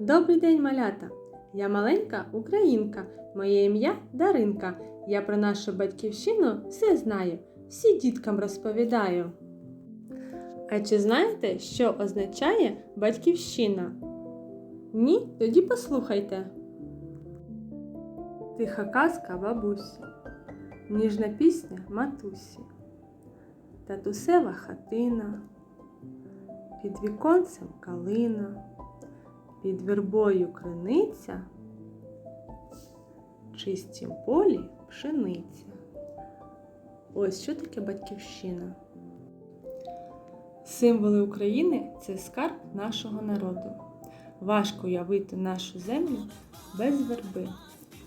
Добрий день, малята! Я маленька українка, моє ім'я Даринка. Я про нашу батьківщину все знаю, всі діткам розповідаю. А чи знаєте, що означає батьківщина? Ні? Тоді послухайте. Тиха казка бабусі, ніжна пісня матусі, татусева хатина, під віконцем калина. Під вербою криниця, в чистім полі пшениця. Ось що таке батьківщина. Символи України це скарб нашого народу. Важко уявити нашу землю без верби.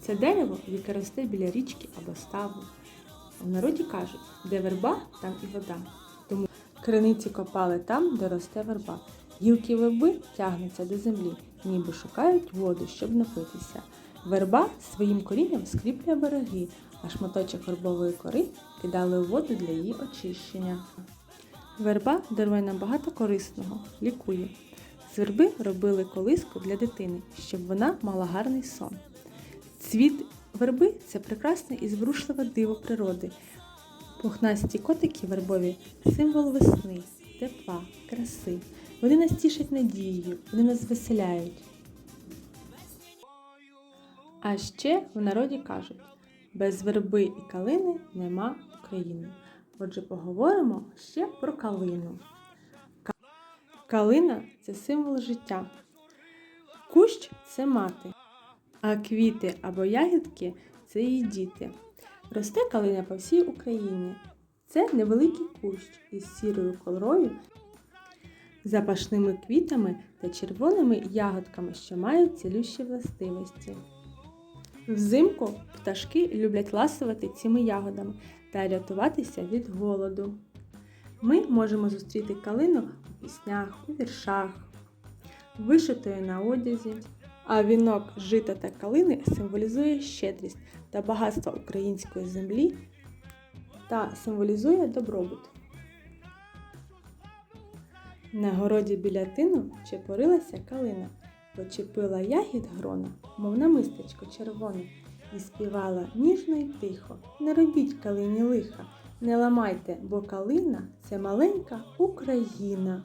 Це дерево, яке росте біля річки або ставу. В народі кажуть, де верба, там і вода. Тому криниці копали там, де росте верба. Гілки верби тягнуться до землі, ніби шукають воду, щоб напитися. Верба своїм корінням скріплює береги, а шматочок вербової кори кидали у воду для її очищення. Верба дарує нам багато корисного, лікує. З верби робили колиску для дитини, щоб вона мала гарний сон. Цвіт верби це прекрасне і зворушливе диво природи. Пухнасті котики вербові символ весни, тепла, краси. Вони нас тішать надією, вони нас звеселяють. А ще в народі кажуть: без верби і калини нема України. Отже, поговоримо ще про калину. Калина це символ життя. Кущ це мати, а квіти або ягідки це її діти. Росте калина по всій Україні. Це невеликий кущ із сірою колрою запашними квітами та червоними ягодками, що мають цілющі властивості. Взимку пташки люблять ласувати цими ягодами та рятуватися від голоду. Ми можемо зустріти калину у піснях, у віршах, вишитою на одязі. А вінок жита та калини символізує щедрість та багатство української землі та символізує добробут. На городі біля тину чепорилася калина, почепила ягід грона, мов намистечко червоне, і співала ніжно й тихо. Не робіть калині лиха, не ламайте, бо калина це маленька Україна.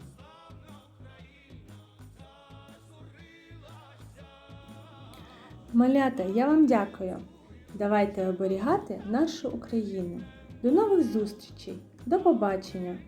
Малята, я вам дякую. Давайте оберігати нашу Україну. До нових зустрічей. До побачення!